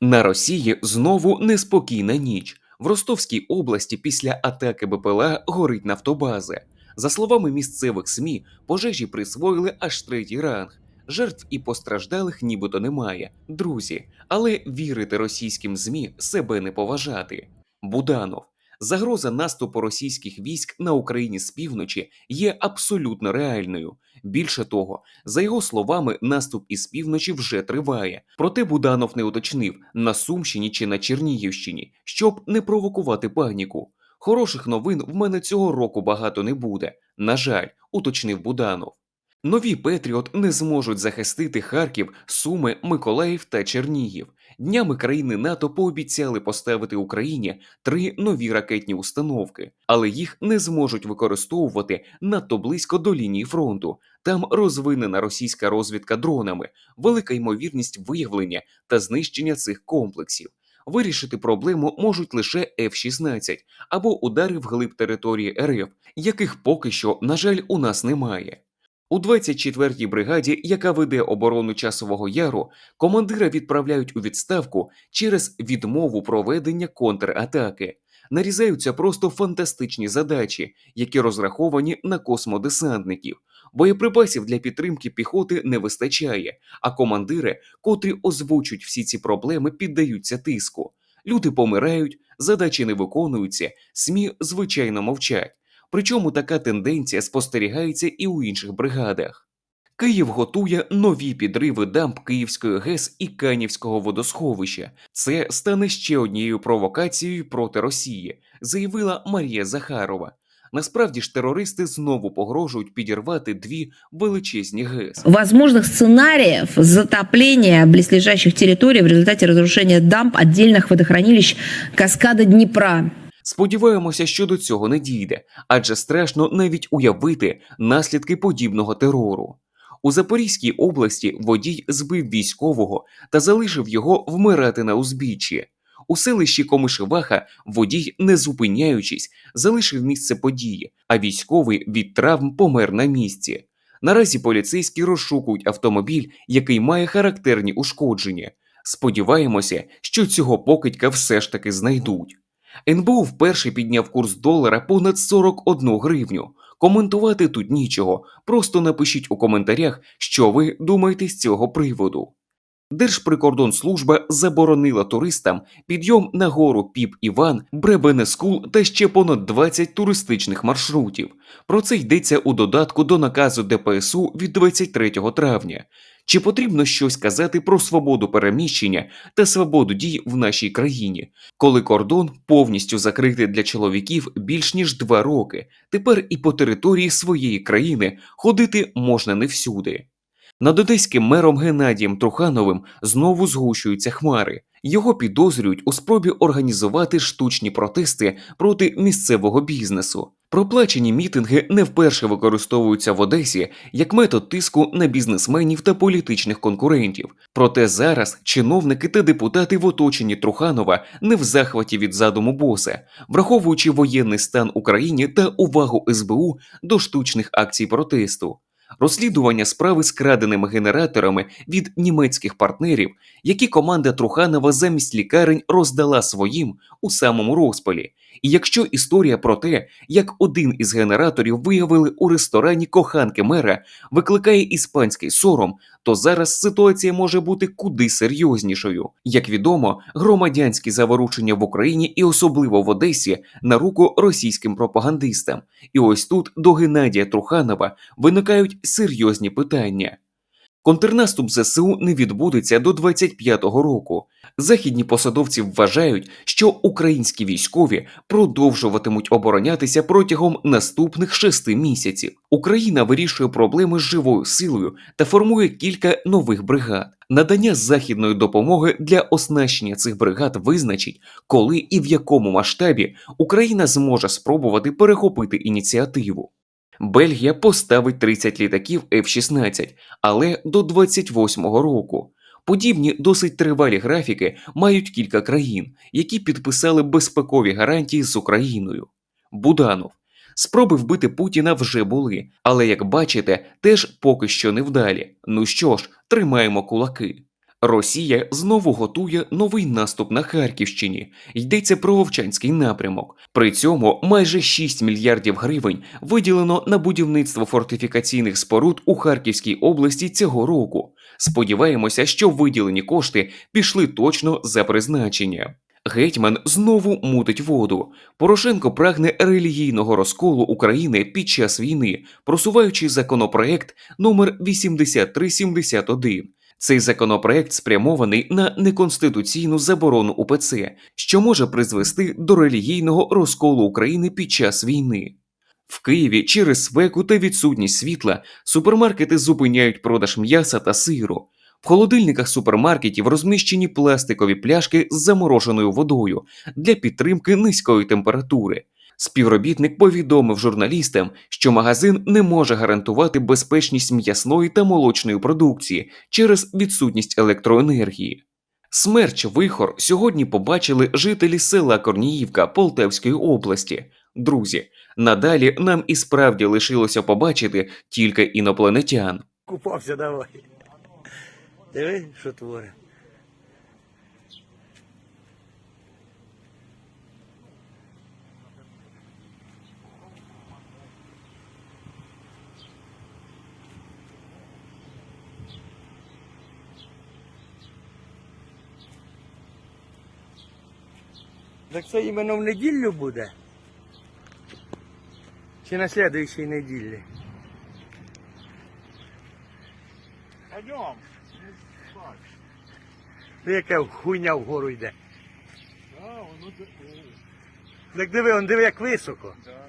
На Росії знову неспокійна ніч. В Ростовській області після атаки БПЛА горить нафтобаза. За словами місцевих СМІ, пожежі присвоїли аж третій ранг. Жертв і постраждалих нібито немає, друзі, але вірити російським ЗМІ себе не поважати. Буданов. Загроза наступу російських військ на Україні з півночі є абсолютно реальною. Більше того, за його словами, наступ із півночі вже триває. Проте Буданов не уточнив на Сумщині чи на Чернігівщині, щоб не провокувати паніку. Хороших новин в мене цього року багато не буде. На жаль, уточнив Буданов. Нові Петріот не зможуть захистити Харків, Суми, Миколаїв та Чернігів. Днями країни НАТО пообіцяли поставити Україні три нові ракетні установки, але їх не зможуть використовувати надто близько до лінії фронту. Там розвинена російська розвідка дронами, велика ймовірність виявлення та знищення цих комплексів. Вирішити проблему можуть лише F-16 або удари вглиб території РФ, яких поки що, на жаль, у нас немає. У 24-й бригаді, яка веде оборону часового яру, командира відправляють у відставку через відмову проведення контратаки. Нарізаються просто фантастичні задачі, які розраховані на космодесантників. Боєприпасів для підтримки піхоти не вистачає, а командири, котрі озвучують всі ці проблеми, піддаються тиску. Люди помирають, задачі не виконуються, СМІ звичайно мовчать. Причому така тенденція спостерігається і у інших бригадах. Київ готує нові підриви дамб Київської ГЕС і Канівського водосховища. Це стане ще однією провокацією проти Росії, заявила Марія Захарова. Насправді ж терористи знову погрожують підірвати дві величезні ГЕС. возможных сценариев затопления близлежащих территорий в результате разрушения дамб отдельных водохранилищ каскада Днепра. Сподіваємося, що до цього не дійде, адже страшно навіть уявити наслідки подібного терору. У Запорізькій області водій збив військового та залишив його вмирати на узбіччі. У селищі Комишеваха водій, не зупиняючись, залишив місце події, а військовий від травм помер на місці. Наразі поліцейські розшукують автомобіль, який має характерні ушкодження. Сподіваємося, що цього покидька все ж таки знайдуть. НБУ вперше підняв курс долара понад 41 гривню. Коментувати тут нічого, просто напишіть у коментарях, що ви думаєте з цього приводу. Держприкордонслужба заборонила туристам підйом на гору Піп Іван, Бребенескул та ще понад 20 туристичних маршрутів. Про це йдеться у додатку до наказу ДПСУ від 23 травня. Чи потрібно щось казати про свободу переміщення та свободу дій в нашій країні, коли кордон повністю закритий для чоловіків більш ніж два роки, тепер і по території своєї країни ходити можна не всюди. Над одеським мером Геннадієм Трухановим знову згущуються хмари. Його підозрюють у спробі організувати штучні протести проти місцевого бізнесу. Проплачені мітинги не вперше використовуються в Одесі як метод тиску на бізнесменів та політичних конкурентів. Проте зараз чиновники та депутати в оточенні Труханова не в захваті від задуму боса, враховуючи воєнний стан Україні та увагу СБУ до штучних акцій протесту. Розслідування справи з краденими генераторами від німецьких партнерів, які команда Труханова замість лікарень роздала своїм у самому розпалі. І якщо історія про те, як один із генераторів виявили у ресторані коханки мера, викликає іспанський сором, то зараз ситуація може бути куди серйознішою. Як відомо, громадянські заворушення в Україні і особливо в Одесі на руку російським пропагандистам. І ось тут до Геннадія Труханова виникають серйозні питання. Контрнаступ ЗСУ не відбудеться до 25-го року. Західні посадовці вважають, що українські військові продовжуватимуть оборонятися протягом наступних шести місяців. Україна вирішує проблеми з живою силою та формує кілька нових бригад. Надання західної допомоги для оснащення цих бригад визначить, коли і в якому масштабі Україна зможе спробувати перехопити ініціативу. Бельгія поставить 30 літаків F-16, але до 28-го року. Подібні досить тривалі графіки мають кілька країн, які підписали безпекові гарантії з Україною. Буданов. Спроби вбити Путіна вже були, але як бачите, теж поки що невдалі. Ну що ж, тримаємо кулаки. Росія знову готує новий наступ на Харківщині. Йдеться про Вовчанський напрямок. При цьому майже 6 мільярдів гривень виділено на будівництво фортифікаційних споруд у Харківській області цього року. Сподіваємося, що виділені кошти пішли точно за призначення. Гетьман знову мутить воду. Порошенко прагне релігійного розколу України під час війни, просуваючи законопроект номер 8371. Цей законопроект спрямований на неконституційну заборону УПЦ, що може призвести до релігійного розколу України під час війни. В Києві через спеку та відсутність світла супермаркети зупиняють продаж м'яса та сиру. В холодильниках супермаркетів розміщені пластикові пляшки з замороженою водою для підтримки низької температури. Співробітник повідомив журналістам, що магазин не може гарантувати безпечність м'ясної та молочної продукції через відсутність електроенергії. Смерч вихор сьогодні побачили жителі села Корніївка Полтавської області. Друзі, надалі нам і справді лишилося побачити тільки інопланетян. Купався давай. Диви, що творить. Так це іменно в неділю буде? Чи на слідуючій неділі? Пойдем. Ну, яка хуйня вгору йде. Да, воно Так диви, он диви, як високо. да.